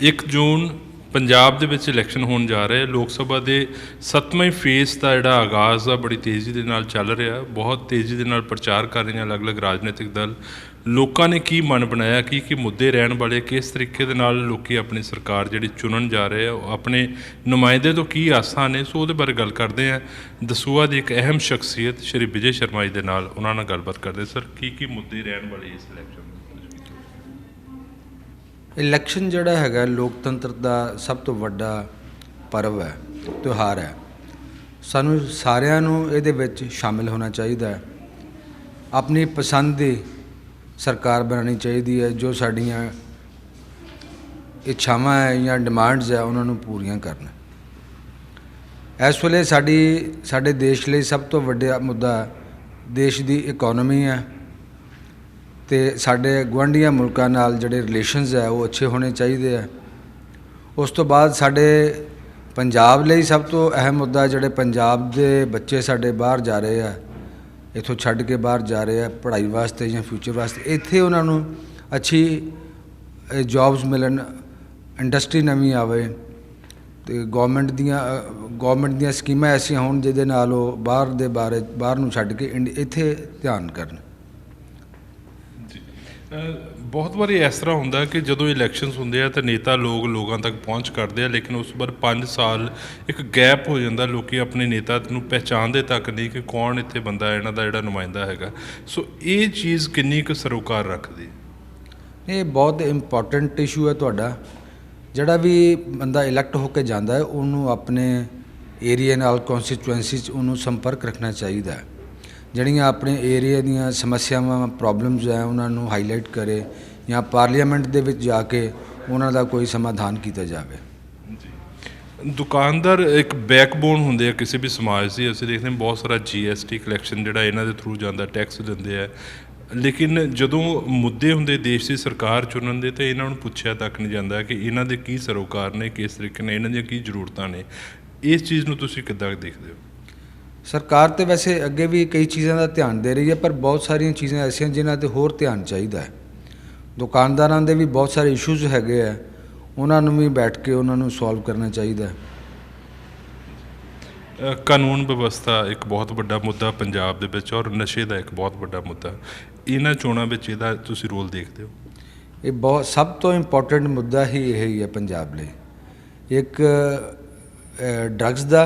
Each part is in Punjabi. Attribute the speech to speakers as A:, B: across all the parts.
A: 1 ਜੂਨ ਪੰਜਾਬ ਦੇ ਵਿੱਚ ਇਲੈਕਸ਼ਨ ਹੋਣ ਜਾ ਰਿਹਾ ਹੈ ਲੋਕ ਸਭਾ ਦੇ 7ਵੇਂ ਫੇਸ ਦਾ ਜਿਹੜਾ ਆਗਾਜ਼ ਆ ਬੜੀ ਤੇਜ਼ੀ ਦੇ ਨਾਲ ਚੱਲ ਰਿਹਾ, ਬਹੁਤ ਤੇਜ਼ੀ ਦੇ ਨਾਲ ਪ੍ਰਚਾਰ ਕਰ ਰਹੀਆਂ ਅਲੱਗ-ਅਲੱਗ ਰਾਜਨੀਤਿਕ ਦਲ। ਲੋਕਾਂ ਨੇ ਕੀ ਮਨ ਬਣਾਇਆ, ਕੀ ਕੀ ਮੁੱਦੇ ਰਹਿਣ ਵਾਲੇ, ਕਿਸ ਤਰੀਕੇ ਦੇ ਨਾਲ ਲੋਕੀ ਆਪਣੀ ਸਰਕਾਰ ਜਿਹੜੀ ਚੁਣਨ ਜਾ ਰਹੇ ਆ, ਉਹ ਆਪਣੇ ਨੁਮਾਇੰਦੇ ਤੋਂ ਕੀ ਆਸਾਂ ਨੇ, ਸੋ ਉਹਦੇ ਬਾਰੇ ਗੱਲ ਕਰਦੇ ਆ। ਦਸੂਆ ਦੀ ਇੱਕ ਅਹਿਮ ਸ਼ਖਸੀਅਤ ਸ਼੍ਰੀ ਵਿਜੇ ਸ਼ਰਮਾ ਜੀ ਦੇ ਨਾਲ, ਉਹਨਾਂ ਨਾਲ ਗੱਲਬਾਤ ਕਰਦੇ ਸਰ, ਕੀ ਕੀ ਮੁੱਦੇ ਰਹਿਣ ਵਾਲੇ ਇਸ ਇਲੈਕਸ਼ਨ
B: ਇਲੈਕਸ਼ਨ ਜਿਹੜਾ ਹੈਗਾ ਲੋਕਤੰਤਰ ਦਾ ਸਭ ਤੋਂ ਵੱਡਾ ਪਰਵ ਹੈ, ਤਿਉਹਾਰ ਹੈ। ਸਾਨੂੰ ਸਾਰਿਆਂ ਨੂੰ ਇਹਦੇ ਵਿੱਚ ਸ਼ਾਮਿਲ ਹੋਣਾ ਚਾਹੀਦਾ ਹੈ। ਆਪਣੀ ਪਸੰਦ ਦੀ ਸਰਕਾਰ ਬਣਾਉਣੀ ਚਾਹੀਦੀ ਹੈ, ਜੋ ਸਾਡੀਆਂ ਇੱਛਾਵਾਂ ਹੈ ਜਾਂ ਡਿਮਾਂਡਸ ਹੈ, ਉਹਨਾਂ ਨੂੰ ਪੂਰੀਆਂ ਕਰਨ। ਇਸ ਵੇਲੇ ਸਾਡੀ, ਸਾਡੇ ਦੇਸ਼ ਲਈ ਸਭ ਤੋਂ ਵੱਡਾ ਮੁੱਦਾ ਦੇਸ਼ ਦੀ ਇਕਨੋਮੀ ਹੈ। ਅਤੇ ਸਾਡੇ ਗੁਆਂਢੀਆਂ ਮੁਲਕਾਂ ਨਾਲ ਜਿਹੜੇ ਰਿਲੇਸ਼ਨਸ ਹੈ ਉਹ ਅੱਛੇ ਹੋਣੇ ਚਾਹੀਦੇ ਆ। ਉਸ ਤੋਂ ਬਾਅਦ ਸਾਡੇ ਪੰਜਾਬ ਲਈ ਸਭ ਤੋਂ ਅਹਿਮ ਮੁੱਦਾ ਜਿਹੜੇ ਪੰਜਾਬ ਦੇ ਬੱਚੇ ਸਾਡੇ ਬਾਹਰ ਜਾ ਰਹੇ ਆ, ਇਥੋਂ ਛੱਡ ਕੇ ਬਾਹਰ ਜਾ ਰਹੇ ਆ, ਪੜ੍ਹਾਈ ਵਾਸਤੇ ਜਾਂ ਫਿਊਚਰ ਵਾਸਤੇ, ਇੱਥੇ ਉਹਨਾਂ ਨੂੰ ਅੱਛੀ ਜੌਬਸ ਮਿਲਣ ਇੰਡਸਟਰੀ ਨਵੀਂ ਆਵੇ ਤੇ ਗਵਰਨਮੈਂਟ ਦੀਆਂ ਗਵਰਨਮੈਂਟ ਦੀਆਂ ਸਕੀਮਾਂ ਐਸੀਆਂ ਹੋਣ ਜਿਹਦੇ ਨਾਲ ਉਹ ਬਾਹਰ ਦੇ ਬਾਰੇ, ਬਾਹਰ ਨੂੰ ਛੱਡ ਕੇ ਇੰਡ- ਇੱਥੇ ਧਿਆਨ ਕਰਨ।
A: ਬਹੁਤ ਵਾਰੀ ਇਸ ਤਰ੍ਹਾਂ ਹੁੰਦਾ ਕਿ ਜਦੋਂ ਇਲੈਕਸ਼ਨਸ ਹੁੰਦੇ ਆ ਤਾਂ ਨੇਤਾ ਲੋਕ ਲੋਕਾਂ ਤੱਕ ਪਹੁੰਚ ਕਰਦੇ ਆ, ਲੇਕਿਨ ਉਸ ਤੋਂ ਬਾਅਦ 5 ਸਾਲ ਇੱਕ ਗੈਪ ਹੋ ਜਾਂਦਾ ਲੋਕੀ ਆਪਣੇ ਨੇਤਾ ਨੂੰ ਪਹਿਚਾਣਦੇ ਤੱਕ ਨਹੀਂ ਕਿ ਕੌਣ ਇੱਥੇ ਬੰਦਾ ਇਹਨਾਂ ਦਾ ਜਿਹੜਾ ਨੁਮਾਇੰਦਾ ਹੈਗਾ। ਸੋ ਇਹ ਚੀਜ਼ ਕਿੰਨੀ ਕੁ ਸਰੋਕਾਰ ਰੱਖਦੀ
B: ਇਹ ਬਹੁਤ ਇੰਪੋਰਟੈਂਟ ਇਸ਼ੂ ਹੈ ਤੁਹਾਡਾ। ਜਿਹੜਾ ਵੀ ਬੰਦਾ ਇਲੈਕਟ ਹੋ ਕੇ ਜਾਂਦਾ ਹੈ, ਉਹਨੂੰ ਆਪਣੇ ਏਰੀਆ ਨਾਲ ਕਨਸਟੀਚੁਐਂਸੀ 'ਚ ਉਹਨੂੰ ਸੰਪਰਕ ਰੱਖਣਾ ਚਾਹੀਦਾ ਹੈ। ਜਿਹੜੀਆਂ ਆਪਣੇ ਏਰੀਆ ਦੀਆਂ ਸਮੱਸਿਆਵਾਂ ਪ੍ਰੋਬਲਮਸ ਹੈ, ਉਹਨਾਂ ਨੂੰ ਹਾਈਲਾਈਟ ਕਰੇ ਜਾਂ ਪਾਰਲੀਮੈਂਟ ਦੇ ਵਿੱਚ ਜਾ ਕੇ ਉਹਨਾਂ ਦਾ ਕੋਈ ਸਮਾਧਾਨ ਕੀਤਾ ਜਾਵੇ।
A: ਦੁਕਾਨਦਾਰ ਇੱਕ ਬੈਕਬੋਨ ਹੁੰਦੇ ਆ ਕਿਸੇ ਵੀ ਸਮਾਜ ਦੀ। ਅਸੀਂ ਦੇਖਦੇ ਹਾਂ ਬਹੁਤ ਸਾਰਾ ਜੀਐਸਟੀ ਕਲੈਕਸ਼ਨ ਜਿਹੜਾ ਇਹਨਾਂ ਦੇ ਥਰੂ ਜਾਂਦਾ ਟੈਕਸ ਦਿੰਦੇ ਆ। ਲੇਕਿਨ ਜਦੋਂ ਮੁੱਦੇ ਹੁੰਦੇ ਦੇਸ਼ ਦੀ ਸਰਕਾਰ ਚੁਣਨ ਦੇ, ਤੇ ਇਹਨਾਂ ਨੂੰ ਪੁੱਛਿਆ ਤੱਕ ਨਹੀਂ ਜਾਂਦਾ ਕਿ ਇਹਨਾਂ ਦੇ ਕੀ ਸਰੋਕਾਰ ਨੇ, ਕਿਸ ਤਰੀਕੇ ਨਾਲ, ਇਹਨਾਂ ਦੀਆਂ ਕੀ ਜ਼ਰੂਰਤਾਂ ਨੇ। ਇਸ ਚੀਜ਼ ਨੂੰ ਤੁਸੀਂ ਕਿੱਦਾਂ ਦੇਖਦੇ ਹੋ?
B: ਸਰਕਾਰ ਤੇ ਵੈਸੇ ਅੱਗੇ ਵੀ ਕਈ ਚੀਜ਼ਾਂ ਦਾ ਧਿਆਨ ਦੇ ਰਹੀ ਹੈ ਪਰ ਬਹੁਤ ਸਾਰੀਆਂ ਚੀਜ਼ਾਂ ਐਸੀਆਂ ਜਿਨ੍ਹਾਂ ਤੇ ਹੋਰ ਧਿਆਨ ਚਾਹੀਦਾ ਹੈ। ਦੁਕਾਨਦਾਰਾਂ ਦੇ ਵੀ ਬਹੁਤ ਸਾਰੇ ਇਸ਼ੂਜ਼ ਹੈਗੇ ਆ ਉਹਨਾਂ ਨੂੰ ਵੀ ਬੈਠ ਕੇ ਉਹਨਾਂ ਨੂੰ ਸੋਲਵ ਕਰਨਾ ਚਾਹੀਦਾ ਹੈ।
A: ਕਾਨੂੰਨ ਵਿਵਸਥਾ ਇੱਕ ਬਹੁਤ ਵੱਡਾ ਮੁੱਦਾ ਪੰਜਾਬ ਦੇ ਵਿੱਚ ਔਰ ਨਸ਼ੇ ਦਾ ਇੱਕ ਬਹੁਤ ਵੱਡਾ ਮੁੱਦਾ। ਇਹਨਾਂ ਚੋਣਾਂ ਵਿੱਚ ਇਹਦਾ ਤੁਸੀਂ ਰੋਲ ਦੇਖਦੇ ਹੋ?
B: ਇਹ ਬਹੁਤ ਸਭ ਤੋਂ ਇੰਪੋਰਟੈਂਟ ਮੁੱਦਾ ਹੀ ਇਹ ਹੀ ਹੈ ਪੰਜਾਬ ਲਈ। ਇੱਕ ਡਰੱਗਸ ਦਾ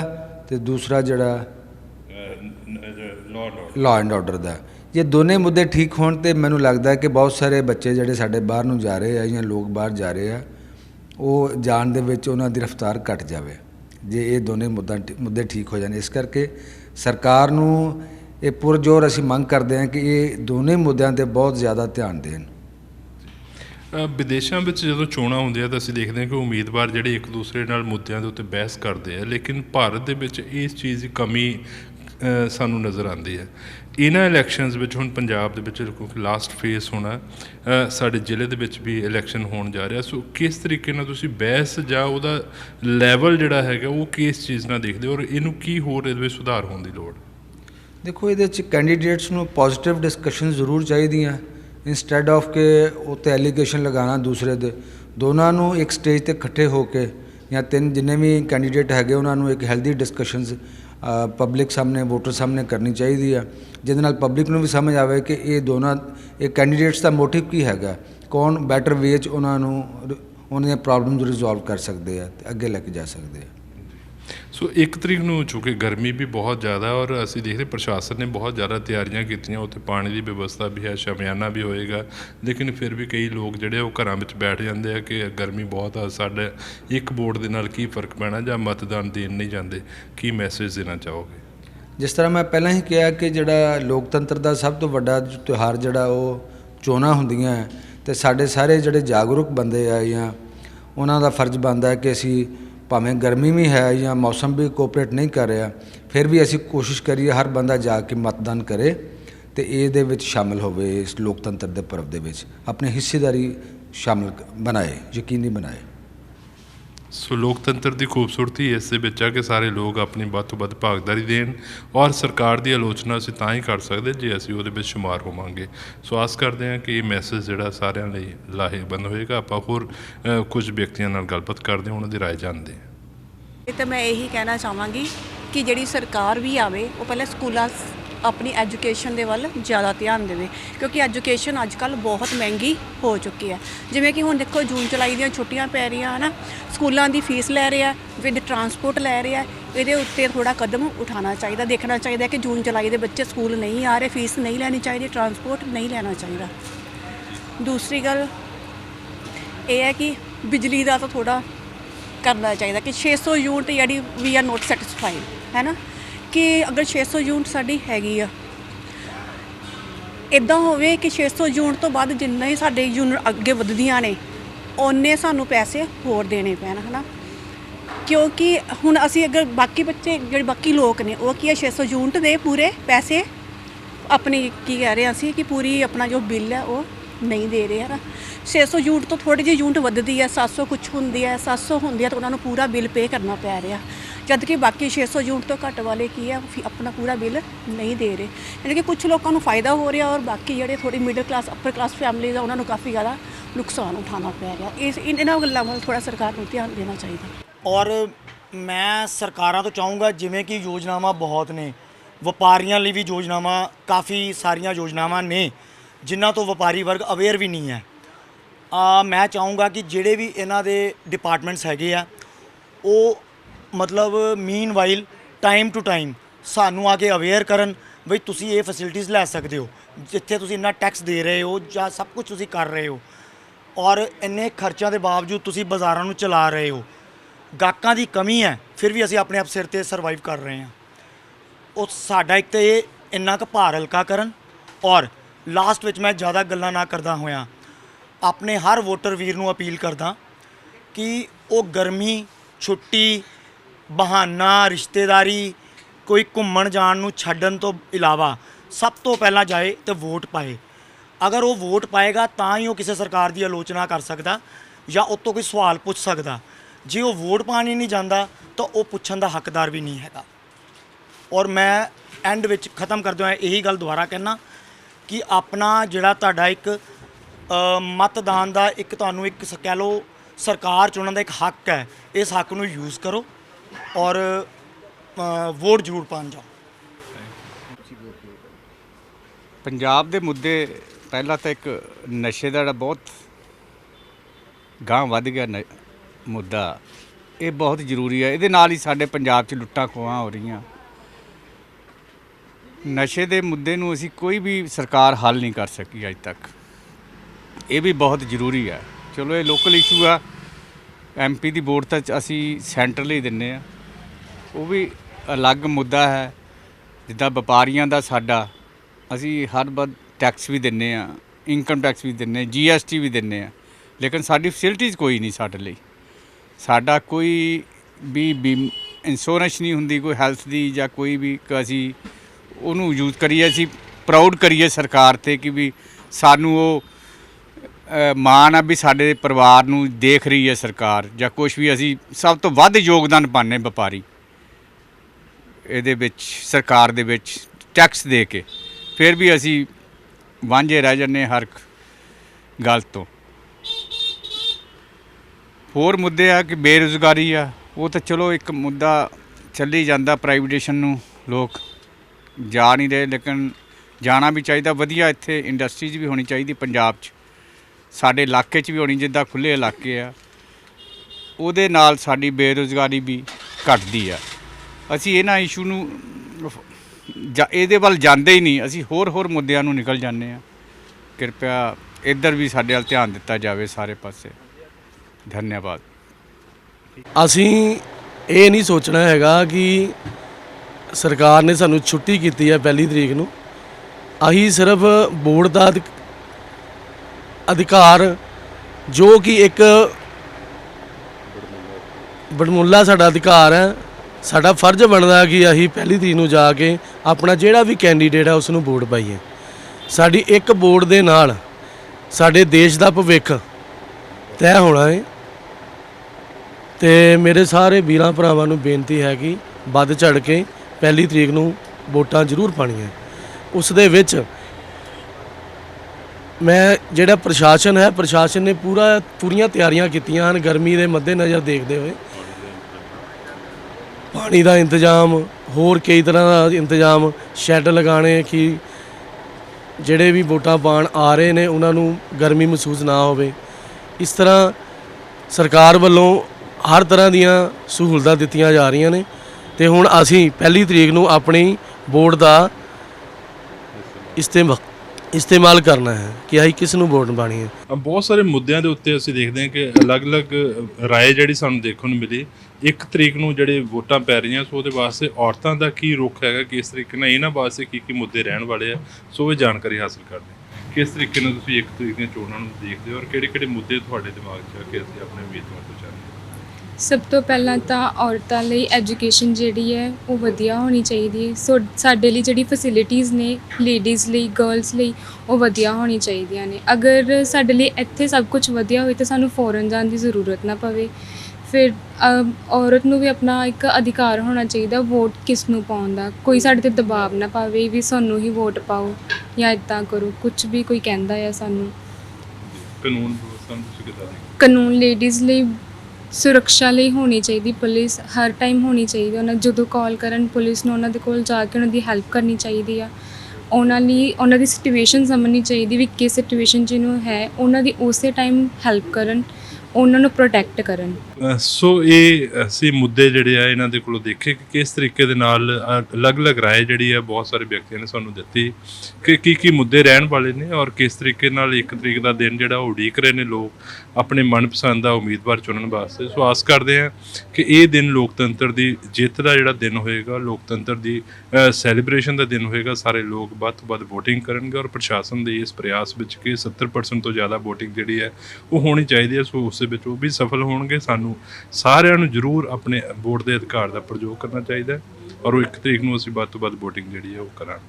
B: ਤੇ ਦੂਸਰਾ ਜਿਹੜਾ ਲਾਅ ਐਂਡ ਆਰਡਰ ਦਾ। ਜੇ ਦੋਨੇ ਮੁੱਦੇ ਠੀਕ ਹੋਣ ਤੇ ਮੈਨੂੰ ਲੱਗਦਾ ਕਿ ਬਹੁਤ ਸਾਰੇ ਬੱਚੇ ਜਿਹੜੇ ਸਾਡੇ ਬਾਹਰ ਨੂੰ ਜਾ ਰਹੇ ਆ ਜਾਂ ਲੋਕ ਬਾਹਰ ਜਾ ਰਹੇ ਆ, ਉਹ ਜਾਣ ਦੇ ਵਿੱਚ ਉਹਨਾਂ ਦੀ ਰਫ਼ਤਾਰ ਘਟ ਜਾਵੇ। ਜੇ ਇਹ ਦੋਨੇ ਮੁੱਦਾ ਮੁੱਦੇ ਠੀਕ ਹੋ ਜਾਣ। ਇਸ ਕਰਕੇ ਸਰਕਾਰ ਨੂੰ ਇਹ ਪੁਰਜੋਰ ਅਸੀਂ ਮੰਗ ਕਰਦੇ ਹਾਂ ਕਿ ਇਹ ਦੋਨੇ ਮੁੱਦਿਆਂ ਤੇ ਬਹੁਤ ਜ਼ਿਆਦਾ ਧਿਆਨ ਦੇਣ।
A: ਵਿਦੇਸ਼ਾਂ ਵਿੱਚ ਜਦੋਂ ਚੋਣਾਂ ਹੁੰਦੀਆਂ ਤਾਂ ਅਸੀਂ ਦੇਖਦੇ ਹਾਂ ਕਿ ਉਮੀਦਵਾਰ ਜਿਹੜੇ ਇੱਕ ਦੂਸਰੇ ਨਾਲ ਮੁੱਦਿਆਂ ਦੇ ਉੱਤੇ ਬਹਿਸ ਕਰਦੇ ਆ। ਲੇਕਿਨ ਭਾਰਤ ਦੇ ਵਿੱਚ ਇਸ ਚੀਜ਼ ਦੀ ਕਮੀ ਸਾਨੂੰ ਨਜ਼ਰ ਆਉਂਦੀ ਹੈ। ਇਹਨਾਂ ਇਲੈਕਸ਼ਨਸ ਵਿੱਚ ਹੁਣ ਪੰਜਾਬ ਦੇ ਵਿੱਚ ਕਿਉਂਕਿ ਲਾਸਟ ਫੇਸ ਹੋਣਾ ਸਾਡੇ ਜ਼ਿਲ੍ਹੇ ਦੇ ਵਿੱਚ ਵੀ ਇਲੈਕਸ਼ਨ ਹੋਣ ਜਾ ਰਿਹਾ। ਸੋ ਕਿਸ ਤਰੀਕੇ ਨਾਲ ਤੁਸੀਂ ਬਹਿਸ ਜਾਂ ਉਹਦਾ ਲੈਵਲ ਜਿਹੜਾ ਹੈਗਾ, ਉਹ ਕਿਸ ਚੀਜ਼ ਨਾਲ ਦੇਖਦੇ ਹੋ ਔਰ ਇਹਨੂੰ ਕੀ ਹੋਰ ਇਹਦੇ ਵਿੱਚ ਸੁਧਾਰ ਹੋਣ ਦੀ ਲੋੜ?
B: ਦੇਖੋ, ਇਹਦੇ ਚ ਕੈਂਡੀਡੇਟਸ ਨੂੰ ਪੋਜ਼ਿਟਿਵ ਡਿਸਕਸ਼ਨ ਜ਼ਰੂਰ ਚਾਹੀਦੀਆਂ। ਇਨਸਟੈਡ ਆਫ ਕਿ ਉੱਤੇ ਐਲੀਗੇਸ਼ਨ ਲਗਾਉਣਾ ਦੂਸਰੇ ਦੇ। ਦੋਨਾਂ ਨੂੰ ਇੱਕ ਸਟੇਜ ਤੇ ਇਕੱਠੇ ਹੋ ਕੇ ਜਾਂ ਤਿੰਨ ਜਿੰਨੇ ਵੀ ਕੈਂਡੀਡੇਟ ਹੈਗੇ, ਉਹਨਾਂ ਨੂੰ ਇੱਕ ਹੈਲਦੀ ਡਿਸਕਸ਼ਨਸ ਪਬਲਿਕ ਸਾਹਮਣੇ ਵੋਟਰ ਸਾਹਮਣੇ ਕਰਨੀ ਚਾਹੀਦੀ ਆ। ਜਿਹਦੇ ਨਾਲ ਪਬਲਿਕ ਨੂੰ ਵੀ ਸਮਝ ਆਵੇ ਕਿ ਇਹ ਦੋਨਾਂ, ਇਹ ਕੈਂਡੀਡੇਟਸ ਦਾ ਮੋਟਿਵ ਕੀ ਹੈਗਾ। ਕੌਣ ਬੈਟਰ ਵੇ 'ਚ ਉਹਨਾਂ ਨੂੰ, ਉਹਨਾਂ ਦੀਆਂ ਪ੍ਰੋਬਲਮਸ ਰਿਜ਼ੋਲਵ ਕਰ ਸਕਦੇ ਆ ਤੇ ਅੱਗੇ ਲੈ ਕੇ ਜਾ ਸਕਦੇ ਆ।
A: ਸੋ ਇੱਕ ਤਰੀਕ ਨੂੰ ਚੁੱਕੇ ਗਰਮੀ ਵੀ ਬਹੁਤ ਜ਼ਿਆਦਾ ਔਰ ਅਸੀਂ ਦੇਖਦੇ ਪ੍ਰਸ਼ਾਸਨ ਨੇ ਬਹੁਤ ਜ਼ਿਆਦਾ ਤਿਆਰੀਆਂ ਕੀਤੀਆਂ, ਉੱਥੇ ਪਾਣੀ ਦੀ ਵਿਵਸਥਾ ਵੀ ਹੈ, ਸ਼ਮਿਆਨਾ ਵੀ ਹੋਏਗਾ। ਲੇਕਿਨ ਫਿਰ ਵੀ ਕਈ ਲੋਕ ਜਿਹੜੇ ਉਹ ਘਰਾਂ ਵਿੱਚ ਬੈਠ ਜਾਂਦੇ ਆ ਕਿ ਗਰਮੀ ਬਹੁਤ ਆ, ਸਾਡੇ ਇੱਕ ਵੋਟ ਦੇ ਨਾਲ ਕੀ ਫ਼ਰਕ ਪੈਣਾ ਜਾਂ ਮਤਦਾਨ ਦੇਣ ਨਹੀਂ ਜਾਂਦੇ। ਕੀ ਮੈਸੇਜ ਦੇਣਾ ਚਾਹੋਗੇ?
B: ਜਿਸ ਤਰ੍ਹਾਂ ਮੈਂ ਪਹਿਲਾਂ ਹੀ ਕਿਹਾ ਕਿ ਜਿਹੜਾ ਲੋਕਤੰਤਰ ਦਾ ਸਭ ਤੋਂ ਵੱਡਾ ਤਿਉਹਾਰ ਜਿਹੜਾ ਉਹ ਚੋਣਾਂ ਹੁੰਦੀਆਂ ਹੈ, ਤੇ ਸਾਡੇ ਸਾਰੇ ਜਿਹੜੇ ਜਾਗਰੂਕ ਬੰਦੇ ਆ ਜਾਂ ਉਹਨਾਂ ਦਾ ਫਰਜ਼ ਬਣਦਾ ਕਿ ਅਸੀਂ ਭਾਵੇਂ ਗਰਮੀ ਵੀ ਹੈ ਜਾਂ ਮੌਸਮ ਵੀ ਕੋਆਪਰੇਟ ਨਹੀਂ ਕਰ ਰਿਹਾ, ਫਿਰ ਵੀ ਅਸੀਂ ਕੋਸ਼ਿਸ਼ ਕਰੀਏ ਹਰ ਬੰਦਾ ਜਾ ਕੇ ਮਤਦਾਨ ਕਰੇ ਤੇ ਇਹਦੇ ਵਿੱਚ ਸ਼ਾਮਲ ਹੋਵੇ ਇਸ ਲੋਕਤੰਤਰ ਦੇ ਪਰਵ ਦੇ ਵਿੱਚ, ਆਪਣੀ ਹਿੱਸੇਦਾਰੀ ਸ਼ਾਮਲ ਬਣਾਏ, ਯਕੀਨੀ ਬਣਾਏ।
A: ਸੋ ਲੋਕਤੰਤਰ ਦੀ ਖੂਬਸੂਰਤੀ ਇਸ ਦੇ ਵਿੱਚ ਆ ਕਿ ਸਾਰੇ ਲੋਕ ਆਪਣੀ ਵੱਧ ਤੋਂ ਵੱਧ ਭਾਗੀਦਾਰੀ ਦੇਣ ਔਰ ਸਰਕਾਰ ਦੀ ਆਲੋਚਨਾ ਅਸੀਂ ਤਾਂ ਹੀ ਕਰ ਸਕਦੇ ਜੇ ਅਸੀਂ ਉਹਦੇ ਵਿੱਚ ਸ਼ੁਮਾਰ ਹੋਵਾਂਗੇ ਸੋ ਆਸ ਕਰਦੇ ਹਾਂ ਕਿ ਇਹ ਮੈਸੇਜ ਜਿਹੜਾ ਸਾਰਿਆਂ ਲਈ ਲਾਹੇਵੰਦ ਹੋਏਗਾ ਆਪਾਂ ਹੋਰ ਅ, ਕੁਝ ਵਿਅਕਤੀਆਂ ਨਾਲ ਗੱਲਬਾਤ ਕਰਦੇ ਹਾਂ ਉਹਨਾਂ ਦੀ رائے ਜਾਣਦੇ ਹਾਂ
C: ਇਹ ਤਾਂ ਮੈਂ ਇਹੀ ਕਹਿਣਾ ਚਾਹਾਂਗੀ ਕਿ ਜਿਹੜੀ ਸਰਕਾਰ ਵੀ ਆਵੇ ਉਹ ਪਹਿਲਾਂ ਸਕੂਲਾਂ 'ਚ ਆਪਣੀ ਐਜੂਕੇਸ਼ਨ ਦੇ ਵੱਲ ਜ਼ਿਆਦਾ ਧਿਆਨ ਦੇਵੇ, ਕਿਉਂਕਿ ਐਜੂਕੇਸ਼ਨ ਅੱਜ ਕੱਲ ਬਹੁਤ ਮਹਿੰਗੀ ਹੋ ਚੁੱਕੀ ਹੈ। ਜਿਵੇਂ ਕਿ ਹੁਣ ਦੇਖੋ, ਜੂਨ, ਜੁਲਾਈ ਦੀਆਂ ਛੁੱਟੀਆਂ ਪੈ ਰਹੀਆਂ, ਹਨਾ? ਸਕੂਲਾਂ ਦੀ ਫੀਸ ਲੈ ਰਿਹਾ, ਵਿਦ ਟਰਾਂਸਪੋਰਟ ਲੈ ਰਿਹਾ, ਇਹਦੇ ਉੱਤੇ ਥੋੜਾ ਕਦਮ ਉਠਾਉਣਾ ਚਾਹੀਦਾ, ਦੇਖਣਾ ਚਾਹੀਦਾ ਕਿ ਜੂਨ, ਜੁਲਾਈ ਦੇ ਬੱਚੇ ਸਕੂਲ ਨਹੀਂ ਆ ਰਹੇ, ਫੀਸ ਨਹੀਂ ਲੈਣੀ ਚਾਹੀਦੀ, ਟਰਾਂਸਪੋਰਟ ਨਹੀਂ ਲੈਣਾ ਚਾਹੀਦਾ। ਦੂਸਰੀ ਗੱਲ ਇਹ ਹੈ ਕਿ ਬਿਜਲੀ ਦਾ ਤਾਂ ਥੋੜਾ ਕਰਨਾ ਚਾਹੀਦਾ ਕਿ 600 ਯੂਨਿਟ ਜਿਹੜੀ ਵੀ ਆਰ ਨੋਟ ਸੈਟੀਸਫਾਈਡ ਹੈ ਨਾ? ਕਿ ਅਗਰ 600 ਯੂਨਿਟ ਸਾਡੀ ਹੈਗੀ ਆ ਇਦਾਂ ਹੋਵੇ ਕਿ 600 ਯੂਨਿਟ ਤੋਂ ਬਾਅਦ ਜਿੰਨਾ ਹੀ ਸਾਡੇ ਯੂਨਿਟ ਅੱਗੇ ਵੱਧਦੀਆਂ ਨੇ, ਓਨੇ ਸਾਨੂੰ ਪੈਸੇ ਹੋਰ ਦੇਣੇ ਪੈਣ, ਹਨਾ? ਕਿਉਂਕਿ ਹੁਣ ਅਸੀਂ ਅਗਰ ਬਾਕੀ ਬੱਚੇ, ਜਿਹੜੇ ਬਾਕੀ ਲੋਕ ਨੇ, ਉਹ ਕੀ ਹੈ 600 ਯੂਨਿਟ ਦੇ ਪੂਰੇ ਪੈਸੇ ਆਪਣੀ, ਕੀ ਕਹਿ ਰਹੇ ਹਾਂ ਅਸੀਂ ਕਿ ਪੂਰੀ ਆਪਣਾ ਜੋ ਬਿੱਲ ਹੈ ਉਹ ਨਹੀਂ ਦੇ ਰਹੇ ਹੈ ਨਾ 600 ਯੂਨਿਟ ਤੋਂ ਥੋੜੀ ਜਿਹੀ ਯੂਨਿਟ ਵੱਧਦੀ ਹੈ 700 ਕੁਝ ਹੁੰਦੀ ਹੈ 700 ਹੁੰਦੀ ਹੈ ਤਾਂ ਉਹਨਾਂ ਨੂੰ ਪੂਰਾ ਬਿੱਲ ਪੇ ਕਰਨਾ ਪੈ ਰਿਹਾ। ਜਦ ਕਿ ਬਾਕੀ 600 ਯੂਨਿਟ ਤੋਂ ਘੱਟ ਵਾਲੇ ਕੀ ਹੈ ਫਿਰ ਆਪਣਾ ਪੂਰਾ ਬਿੱਲ ਨਹੀਂ ਦੇ ਰਹੇ। ਯਾਨੀ ਕਿ ਕੁਝ ਲੋਕਾਂ ਨੂੰ ਫਾਇਦਾ ਹੋ ਰਿਹਾ ਔਰ ਬਾਕੀ ਜਿਹੜੇ ਥੋੜੀ middle class upper class families ਆ, ਉਹਨਾਂ ਨੂੰ ਕਾਫੀ ਜ਼ਿਆਦਾ ਨੁਕਸਾਨ ਉਠਾਉਣਾ ਪੈ ਰਿਹਾ। ਇਸ ਇਹਨਾਂ ਗੱਲਾਂ ਵੱਲ ਥੋੜਾ ਸਰਕਾਰ ਨੂੰ ਧਿਆਨ ਦੇਣਾ ਚਾਹੀਦਾ।
D: ਔਰ ਮੈਂ ਸਰਕਾਰਾਂ ਤੋਂ ਚਾਹੂੰਗਾ, ਜਿਵੇਂ ਕਿ ਯੋਜਨਾਵਾਂ ਬਹੁਤ ਨੇ, ਵਪਾਰੀਆਂ ਲਈ ਵੀ ਯੋਜਨਾਵਾਂ, ਕਾਫੀ ਸਾਰੀਆਂ ਯੋਜਨਾਵਾਂ ਨੇ। ਜਿਨ੍ਹਾਂ ਤੋਂ ਵਪਾਰੀ ਵਰਗ ਅਵੇਅਰ ਵੀ ਨਹੀਂ ਹੈ। ਆ ਮੈਂ ਚਾਹੂੰਗਾ ਕਿ ਜਿਹੜੇ ਵੀ ਇਹਨਾਂ ਦੇ ਡਿਪਾਰਟਮੈਂਟਸ ਹੈਗੇ ਆ, ਉਹ ਮਤਲਬ meanwhile time to time ਸਾਨੂੰ ਆ ਕੇ ਅਵੇਅਰ ਕਰਨ ਬਈ ਤੁਸੀਂ ਇਹ ਫੈਸਿਲਿਟੀਆਂ ਲੈ ਸਕਦੇ ਹੋ, ਜਿੱਥੇ ਤੁਸੀਂ ਇੰਨਾ ਟੈਕਸ ਦੇ ਰਹੇ ਹੋ ਜਾਂ ਸਭ ਕੁਝ ਤੁਸੀਂ ਕਰ ਰਹੇ ਹੋ। ਔਰ ਇੰਨੇ ਖਰਚਿਆਂ ਦੇ ਬਾਵਜੂਦ ਤੁਸੀਂ ਬਾਜ਼ਾਰਾਂ ਨੂੰ ਚਲਾ ਰਹੇ ਹੋ। ਗਾਹਕਾਂ ਦੀ ਕਮੀ ਹੈ, ਫਿਰ ਵੀ ਅਸੀਂ ਆਪਣੇ ਆਪ ਸਿਰ ਤੇ ਸਰਵਾਈਵ ਕਰ ਰਹੇ ਹਾਂ। ਉਹ ਸਾਡਾ ਇੱਕ ਤੇ ਇਹ ਇੰਨਾ ਕੁ ਭਾਰ ਹਲਕਾ ਕਰਨ ਔਰ ਲਾਸਟ ਵਿੱਚ ਮੈਂ ਜ਼ਿਆਦਾ ਗੱਲਾਂ ਨਾ ਕਰਦਾ ਹੋਇਆ, ਆਪਣੇ ਹਰ ਵੋਟਰ ਵੀਰ ਨੂੰ ਅਪੀਲ ਕਰਦਾ ਕਿ ਉਹ ਗਰਮੀ, ਛੁੱਟੀ, ਬਹਾਨਾ, ਰਿਸ਼ਤੇਦਾਰੀ, ਕੋਈ ਘੁੰਮਣ ਜਾਣ ਨੂੰ ਛੱਡਣ ਤੋਂ ਇਲਾਵਾ ਸਭ ਤੋਂ ਪਹਿਲਾਂ ਜਾਏ ਤੇ ਵੋਟ ਪਾਏ। ਅਗਰ ਉਹ ਵੋਟ ਪਾਏਗਾ ਤਾਂ ਹੀ ਉਹ ਕਿਸੇ ਸਰਕਾਰ ਦੀ ਆਲੋਚਨਾ ਕਰ ਸਕਦਾ ਜਾਂ ਉਹ ਤੋਂ ਕੋਈ ਸਵਾਲ ਪੁੱਛ ਸਕਦਾ। ਜੇ ਉਹ ਵੋਟ ਪਾਣ ਨਹੀਂ ਜਾਂਦਾ ਤਾਂ ਉਹ ਪੁੱਛਣ ਦਾ ਹੱਕਦਾਰ ਵੀ ਨਹੀਂ ਹੈਗਾ। ਔਰ ਮੈਂ ਐਂਡ ਵਿੱਚ ਖਤਮ ਕਰਦੇ ਹੋਏ ਇਹੀ ਗੱਲ ਦੁਬਾਰਾ ਕਹਿਣਾ ਕਿ ਆਪਣਾ ਜਿਹੜਾ ਤੁਹਾਡਾ ਇੱਕ ਮਤਦਾਨ ਦਾ ਇੱਕ ਤੁਹਾਨੂੰ ਇੱਕ ਸ- ਕਹਿ ਲਓ ਸਰਕਾਰ ਚੁਣਨ ਦਾ ਇੱਕ ਹੱਕ ਹੈ ਇਸ ਹੱਕ ਨੂੰ ਯੂਜ਼ ਕਰੋ ਔਰ ਅ, ਵੋਟ ਜ਼ਰੂਰ ਪਾਉਣ ਜਾਓ।
E: ਪੰਜਾਬ ਦੇ ਮੁੱਦੇ ਪਹਿਲਾਂ ਤਾਂ ਇੱਕ ਨਸ਼ੇ ਦਾ ਜਿਹੜਾ ਬਹੁਤ ਗਾਂਹ ਵੱਧ ਗਿਆ ਨ- ਮੁੱਦਾ ਇਹ ਬਹੁਤ ਜ਼ਰੂਰੀ ਹੈ। ਇਹਦੇ ਨਾਲ ਹੀ ਸਾਡੇ ਪੰਜਾਬ 'ਚ ਲੁੱਟਾਂ ਖੋਹਾਂ ਹੋ ਰਹੀਆਂ। ਨਸ਼ੇ ਦੇ ਮੁੱਦੇ ਨੂੰ ਅਸੀਂ ਕੋਈ ਵੀ ਸਰਕਾਰ ਹੱਲ ਨਹੀਂ ਕਰ ਸਕੀ ਅਜ ਤੱਕ। ਇਹ ਵੀ ਬਹੁਤ ਜ਼ਰੂਰੀ ਹੈ। ਚਲੋ, ਇਹ ਲੋਕਲ ਇਸ਼ੂ ਆ। ਐਮਪੀ ਦੀ ਵੋਟ ਤਾਂ ਅਸੀਂ ਸੈਂਟਰ ਲਈ ਦਿੰਨੇ ਆ। ਉਹ ਵੀ ਅਲੱਗ ਮੁੱਦਾ ਹੈ। ਜਿੱਦਾਂ ਵਪਾਰੀਆਂ ਦਾ ਸਾਡਾ, ਅਸੀਂ ਹਰ ਵਾਰ ਟੈਕਸ ਵੀ ਦਿੰਨੇ ਆ ਇਨਕਮ ਟੈਕਸ ਵੀ ਦਿੰਨੇ ਜੀਐਸਟੀ ਵੀ ਦਿੰਨੇ ਆ। ਲੇਕਿਨ ਸਾਡੀ ਫੈਸਿਲਿਟੀਜ਼ ਕੋਈ ਨਹੀਂ ਸਾਡੇ ਲਈ। ਸਾਡਾ ਕੋਈ ਵੀ ਬੀਮ ਇੰਸ਼ੋਰੈਂਸ ਨਹੀਂ ਹੁੰਦੀ, ਕੋਈ ਹੈਲਥ ਦੀ ਜਾਂ ਕੋਈ ਵੀ ਅਸੀਂ ਉਹਨੂੰ ਯੂਜ਼ ਕਰੀਏ, ਅਸੀਂ ਪ੍ਰਾਊਡ ਕਰੀਏ ਸਰਕਾਰ ਤੇ ਕਿ ਵੀ ਸਾਨੂੰ ਉਹ ਮਾਣ ਆ ਵੀ ਸਾਡੇ ਪਰਿਵਾਰ ਨੂੰ ਦੇਖ ਰਹੀ ਹੈ ਸਰਕਾਰ ਜਾਂ ਕੁਝ ਵੀ ਅਸੀਂ ਸਭ ਤੋਂ ਵੱਧ ਯੋਗਦਾਨ ਪਾਉਂਦੇ ਵਪਾਰੀ। ਇਹਦੇ ਵਿੱਚ, ਸਰਕਾਰ ਦੇ ਵਿੱਚ ਟੈਕਸ ਦੇ ਕੇ। ਫਿਰ ਵੀ ਅਸੀਂ ਵਾਂਝੇ ਰਹਿ ਜੰਨੇ ਹਰ ਗੱਲ ਤੋਂ। ਹੋਰ ਮੁੱਦੇ ਆ ਕਿ ਬੇਰੁਜ਼ਗਾਰੀ ਆ, ਉਹ ਤਾਂ ਚਲੋ ਇੱਕ ਮੁੱਦਾ ਚੱਲੀ ਜਾਂਦਾ ਪ੍ਰਾਈਵੇਟੇਸ਼ਨ ਨੂੰ ਲੋਕ। ਜਾ ਨਹੀਂ ਰਹੇ, ਲੇਕਿਨ ਜਾਣਾ ਵੀ ਚਾਹੀਦਾ, ਵਧੀਆ ਇੱਥੇ ਇੰਡਸਟਰੀਜ਼ ਵੀ ਹੋਣੀ ਚਾਹੀਦੀ ਪੰਜਾਬ 'ਚ। ਸਾਡੇ ਇਲਾਕੇ 'ਚ ਵੀ ਹੋਣੀ, ਜਿੱਦਾਂ ਖੁੱਲੇ ਇਲਾਕੇ ਆ। ਉਹਦੇ ਨਾਲ ਸਾਡੀ ਬੇਰੁਜ਼ਗਾਰੀ ਵੀ ਘਟਦੀ ਆ। ਅਸੀਂ ਇਹਨਾਂ ਇਸ਼ੂ ਨੂੰ ਜਾਂ ਇਹਦੇ ਵੱਲ ਜਾਂਦੇ ਹੀ ਨਹੀਂ। ਅਸੀਂ ਹੋਰ ਹੋਰ ਮੁੱਦਿਆਂ ਨੂੰ ਨਿਕਲ ਜਾਂਦੇ ਆ ਕਿਰਪਾ ਇੱਧਰ ਵੀ ਸਾਡੇ ਵੱਲ ਧਿਆਨ ਦਿੱਤਾ ਜਾਵੇ ਸਾਰੇ ਪਾਸੇ। ਧੰਨਵਾਦ।
F: ਅਸੀਂ ਇਹ ਨਹੀਂ ਸੋਚਣਾ ਹੈਗਾ ਕਿ ਸਰਕਾਰ ਨੇ ਸਾਨੂੰ ਛੁੱਟੀ ਕੀਤੀ ਹੈ ਪਹਿਲੀ ਤਰੀਕ ਨੂੰ। ਅਸੀਂ ਸਿਰਫ ਬੋਰਡ ਦਾ ਅਧਿਕ- ਅਧਿਕਾਰ, ਜੋ ਕਿ ਇੱਕ ਬੜਮੁੱਲਾ ਸਾਡਾ ਅਧਿਕਾਰ ਹੈ, ਸਾਡਾ ਫਰਜ਼ ਬਣਦਾ ਕਿ ਅਸੀਂ ਪਹਿਲੀ ਤਰੀਕ ਨੂੰ ਜਾ ਕੇ ਆਪਣਾ ਜਿਹੜਾ ਵੀ ਕੈਂਡੀਡੇਟ ਹੈ ਉਸ ਨੂੰ ਵੋਟ ਪਾਈਏ। ਸਾਡੀ ਇੱਕ ਵੋਟ ਦੇ ਨਾਲ ਸਾਡੇ ਦੇਸ਼ ਦਾ ਭਵਿੱਖ ਤੈਅ ਹੋਣਾ ਹੈ। ਤੇ ਮੇਰੇ ਸਾਰੇ ਵੀਰਾਂ ਭਰਾਵਾਂ ਨੂੰ ਬੇਨਤੀ ਹੈ ਕਿ ਵੱਧ ਚੜ ਕੇ ਪਹਿਲੀ ਤਰੀਕ ਨੂੰ ਵੋਟਾਂ ਜ਼ਰੂਰ ਪਾਣੀਆਂ। ਉਸ ਦੇ ਵਿੱਚ ਮੈਂ ਜਿਹੜਾ ਪ੍ਰਸ਼ਾਸਨ ਹੈ, ਪ੍ਰਸ਼ਾਸਨ ਨੇ ਪੂਰਾ ਪੂਰੀਆਂ ਤਿਆਰੀਆਂ ਕੀਤੀਆਂ ਹਨ। ਗਰਮੀ ਦੇ ਮੱਦੇਨਜ਼ਰ ਦੇਖਦੇ ਹੋਏ। ਪਾਣੀ ਦਾ ਇੰਤਜ਼ਾਮ, ਹੋਰ ਕਈ ਤਰ੍ਹਾਂ ਦਾ ਇੰਤਜ਼ਾਮ, ਸ਼ੈੱਡ ਲਗਾਣੇ ਕਿ ਜਿਹੜੇ ਵੀ ਵੋਟਾਂ ਪਾਣ ਆ ਰਹੇ ਨੇ, ਉਹਨਾਂ ਨੂੰ ਗਰਮੀ ਮਹਿਸੂਸ ਨਾ ਹੋਵੇ। ਇਸ ਤਰ੍ਹਾਂ ਸਰਕਾਰ ਵੱਲੋਂ ਹਰ ਤਰ੍ਹਾਂ ਦੀਆਂ ਸਹੂਲਤਾਂ ਦਿੱਤੀਆਂ ਜਾ ਰਹੀਆਂ ਨੇ। ਤੇ ਹੁਣ ਅਸੀਂ ਪਹਿਲੀ ਤਰੀਕ ਨੂੰ ਆਪਣੀ ਵੋਟ ਦਾ ਇਸਤੇਮਾਲ ਇਸਤੇਮਾਲ ਕਰਨਾ ਹੈ ਕਿ ਅਸੀਂ ਕਿਸ ਨੂੰ ਵੋਟ ਪਾਣੀ ਹੈ।
A: ਬਹੁਤ ਸਾਰੇ ਮੁੱਦਿਆਂ ਦੇ ਉੱਤੇ ਅਸੀਂ ਦੇਖਦੇ ਹਾਂ ਕਿ ਅਲੱਗ-ਅਲੱਗ ਰਾਏ ਜਿਹੜੀ ਸਾਨੂੰ ਦੇਖਣ ਨੂੰ ਮਿਲੀ। ਇੱਕ ਤਰੀਕ ਨੂੰ ਜਿਹੜੇ ਵੋਟਾਂ ਪੈ ਰਹੀਆਂ, ਸੋ ਉਹਦੇ ਵਾਸਤੇ ਔਰਤਾਂ ਦਾ ਕੀ ਰੁਖ ਹੈਗਾ, ਕਿਸ ਤਰੀਕੇ ਨਾਲ ਇਹਨਾਂ ਵਾਸਤੇ ਕੀ ਕੀ ਮੁੱਦੇ ਰਹਿਣ ਵਾਲੇ ਆ, ਸੋ ਇਹ ਜਾਣਕਾਰੀ ਹਾਸਲ ਕਰਦੇ ਕਿਸ ਤਰੀਕੇ ਨਾਲ ਤੁਸੀਂ ਇੱਕ ਤਰੀਕ ਦੀਆਂ ਚੋਣਾਂ ਨੂੰ ਦੇਖਦੇ ਹੋ ਔਰ ਕਿਹੜੇ-ਕਿਹੜੇ ਮੁੱਦੇ ਤੁਹਾਡੇ ਦਿਮਾਗ 'ਚ ਆ ਕਿ ਅਸੀਂ ਆਪਣੇ ਉਮੀਦਵਾਰ ਤੋਂ ਚਾਹੁੰਦੇ
G: ਸਭ ਤੋਂ ਪਹਿਲਾਂ ਤਾਂ ਔਰਤਾਂ ਲਈ ਐਜੂਕੇਸ਼ਨ ਜਿਹੜੀ ਹੈ ਉਹ ਵਧੀਆ ਹੋਣੀ ਚਾਹੀਦੀ ਹੈ। ਸੋ ਸਾਡੇ ਲਈ ਜਿਹੜੀ ਫੈਸਿਲਿਟੀਆਂ ਨੇ ਲੇਡੀਜ਼ ਲਈ ਗਰਲਸ ਲਈ ਉਹ ਵਧੀਆ ਹੋਣੀ ਚਾਹੀਦੀਆਂ ਨੇ। ਅਗਰ ਸਾਡੇ ਲਈ ਇੱਥੇ ਸਭ ਕੁਝ ਵਧੀਆ ਹੋਵੇ ਤਾਂ ਸਾਨੂੰ ਫੋਰਨ ਜਾਣ ਦੀ ਜ਼ਰੂਰਤ ਨਾ ਪਵੇ। ਫਿਰ ਔਰਤ ਨੂੰ ਵੀ ਆਪਣਾ ਇੱਕ ਅਧਿਕਾਰ ਹੋਣਾ ਚਾਹੀਦਾ ਵੋਟ ਕਿਸ ਨੂੰ ਪਾਉਣ ਦਾ। ਕੋਈ ਸਾਡੇ ਤੇ ਦਬਾਅ ਨਾ ਪਾਵੇ ਵੀ ਸਾਨੂੰ ਹੀ ਵੋਟ ਪਾਓ ਜਾਂ ਇਦਾਂ ਕਰੋ। ਕੁਝ ਵੀ ਕੋਈ ਕਹਿੰਦਾ ਆ ਸਾਨੂੰ।
A: ਕਾਨੂੰਨ
G: ਕਾਨੂੰਨ ਲੇਡੀਜ਼ ਲਈ ਸੁਰੱਖਿਆ ਲਈ ਹੋਣੀ ਚਾਹੀਦੀ, ਪੁਲਿਸ ਹਰ ਟਾਈਮ ਹੋਣੀ ਚਾਹੀਦੀ, ਉਹਨਾਂ ਜਦੋਂ ਕਾਲ ਕਰਨ ਪੁਲਿਸ ਨੂੰ ਉਹਨਾਂ ਦੇ ਕੋਲ ਜਾ ਕੇ ਉਹਨਾਂ ਦੀ ਹੈਲਪ ਕਰਨੀ ਚਾਹੀਦੀ ਆ। ਉਹਨਾਂ ਲਈ, ਉਹਨਾਂ ਦੀ ਸਿਚੁਏਸ਼ਨ ਸਮਝਣੀ ਚਾਹੀਦੀ ਵੀ ਕਿਸ ਸਿਚੁਏਸ਼ਨ ਜਿਹਨੂੰ ਹੈ, ਉਹਨਾਂ ਦੀ ਉਸੇ ਟਾਈਮ ਹੈਲਪ ਕਰਨ, ਉਹਨਾਂ ਨੂੰ ਪ੍ਰੋਟੈਕਟ ਕਰਨ।
A: ਸੋ ਇਹ ਅਸੀਂ ਮੁੱਦੇ ਜਿਹੜੇ ਆ ਇਹਨਾਂ ਦੇ ਕੋਲੋਂ ਦੇਖੇ ਕਿ ਕਿਸ ਤਰੀਕੇ ਦੇ ਨਾਲ ਅਲੱਗ-ਅਲੱਗ ਰਾਏ ਜਿਹੜੀ ਆ ਬਹੁਤ ਸਾਰੇ ਵਿਅਕਤੀਆਂ ਨੇ ਸਾਨੂੰ ਦਿੱਤੀ ਕਿ ਕੀ ਕੀ ਮੁੱਦੇ ਰਹਿਣ ਵਾਲੇ ਨੇ ਔਰ ਕਿਸ ਤਰੀਕੇ ਨਾਲ ਇੱਕ ਤਰੀਕ ਦਾ ਦਿਨ ਜਿਹੜਾ ਉਹ ਉਡੀਕ ਰਹੇ ਨੇ ਲੋਕ ਆਪਣੇ ਮਨਪਸੰਦ ਦਾ ਉਮੀਦਵਾਰ ਚੁਣਨ ਵਾਸਤੇ। ਸੋ ਆਸ ਕਰਦੇ ਹਾਂ ਕਿ ਇਹ ਦਿਨ ਲੋਕਤੰਤਰ ਦੀ ਜਿੱਤ ਦਾ ਜਿਹੜਾ ਦਿਨ ਹੋਏਗਾ, ਲੋਕਤੰਤਰ ਦੀ ਸੈਲੀਬ੍ਰੇਸ਼ਨ ਦਾ ਦਿਨ ਹੋਏਗਾ, ਸਾਰੇ ਲੋਕ ਵੱਧ ਤੋਂ ਵੱਧ VOTING ਕਰਨਗੇ ਔਰ ਪ੍ਰਸ਼ਾਸਨ ਦੇ ਇਸ ਪ੍ਰਯਾਸ ਵਿੱਚ ਕਿ 70% ਤੋਂ ਜ਼ਿਆਦਾ VOTING ਜਿਹੜੀ ਹੈ ਉਹ ਹੋਣੀ ਚਾਹੀਦੀ ਹੈ। ਸੋ ਉਸ ਦੇ ਵਿੱਚ ਉਹ ਵੀ ਸਫਲ ਹੋਣਗੇ। ਸਾਨੂੰ ਸਾਰਿਆਂ ਨੂੰ ਜ਼ਰੂਰ ਆਪਣੇ ਵੋਟ ਦੇ ਅਧਿਕਾਰ ਦਾ ਪ੍ਰਯੋਗ ਕਰਨਾ ਚਾਹੀਦਾ ਹੈ ਔਰ ਉਹ ਇੱਕ ਤਰੀਕ ਨੂੰ ਅਸੀਂ ਵੱਧ ਤੋਂ ਵੱਧ VOTING ਜਿਹੜੀ ਹੈ ਉਹ ਕਰਾਂਗੇ।